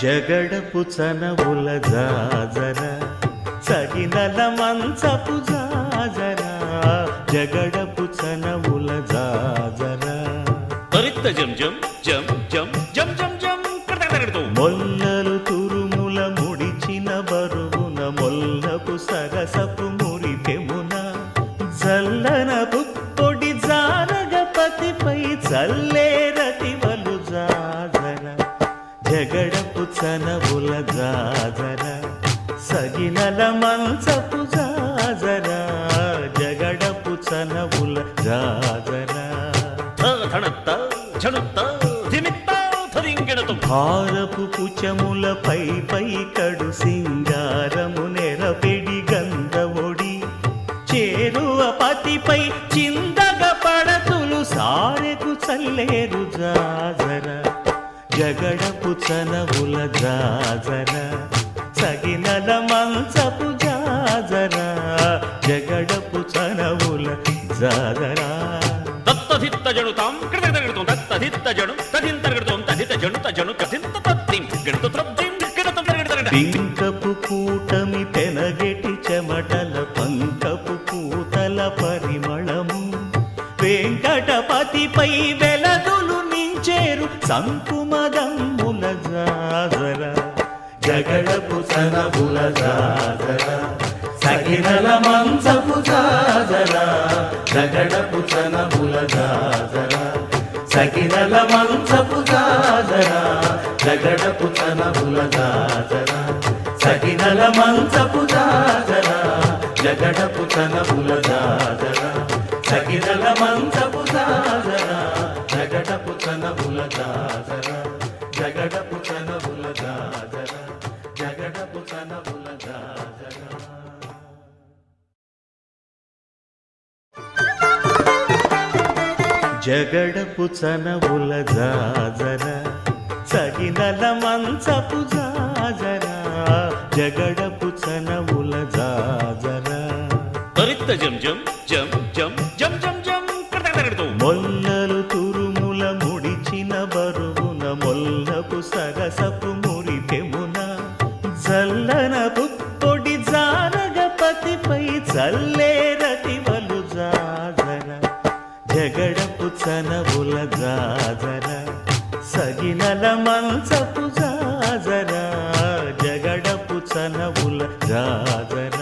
జగడపు చనవుల జాజర సగినల మంచపు జాజర జగడపు చనవుల జాజర పరిత్త జం జం జం జం జం జం జం. మొల్లలు తురుముల ముడిచిన బరువున మొల్లపు సరసపు మురిపెమున జల్లన పుప్పొడి జానగపతిపై చల్లేరతివలు చనవుల జాజర సగినల మంచపు జాజర జగడపు చనవుల జాజర. ధిమిత్త థరింగిణతం. భారపు పుచములపై పై కడు సింగారము నెరపెడి గంధవొడి చేరువ పతిపై చిందగ పడతులు సారెకు చల్లేరు జాజర. జగడపు చనవుల జాజర సగినల మంచపు జాజర జగడపు చనవుల జాజరా దత్తధిత్త తజను కథింత. గణిత. గణితం తరగడతగడ. పింకపు కూటమి పెనగెటి చెమటల పంకపు పూతల పరిమళము వెంకటపతిపై వెలదులు చేరు సంకుమదమ్ముల జాజర. జగడపు సనబుల జాజర. సకినల మంచపు జాజర. జగడపు సనబుల జాజర. సకినల మంచపు జాజర. జగడపు సనబుల జాజర. సకినల మంచపు జాజర. జగడపు సనబుల జాజర. సకినల మంచ జగడపు చనబుల జాజర జగడపు చనబుల జాజర జగడపు చనవుల జాజర సగినల మంచపు జాజర జగడపు చనవుల జాజర పరిత్త జం జం జం జం జం జం జం. మొల్లలు తురుముల ముడిచిన బరువున మొల్లపు సరసపు మురిపెమున జల్లన పుప్పొడి జానగపతిపై చల్లేరతివలు జాజర జగడపు చనవుల జాజర సగినల మంచపు జాజర జగడపు చనవుల జాజర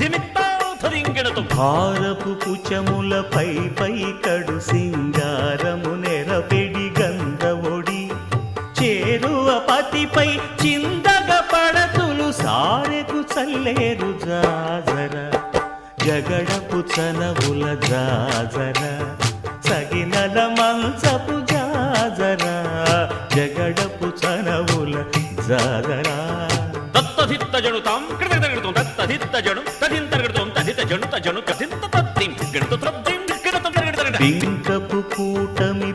ధిమిత్త థరింగిణతం. భారపు పుచములపై పై కడు సింగారము సారెకు చల్లేరు జాజర జగడపు చనవుల జాజర సగినల మంచపు జాజర జగడపు చనవుల జాజరా కడతగడతగడతం. దత్తధిత్త జణు తధింతరగడతం. తధిత జణు తజను కథింత తద్దిం. గణిత త్రద్దిం. గణితం తరగడతగడ. పింకపు కూటమి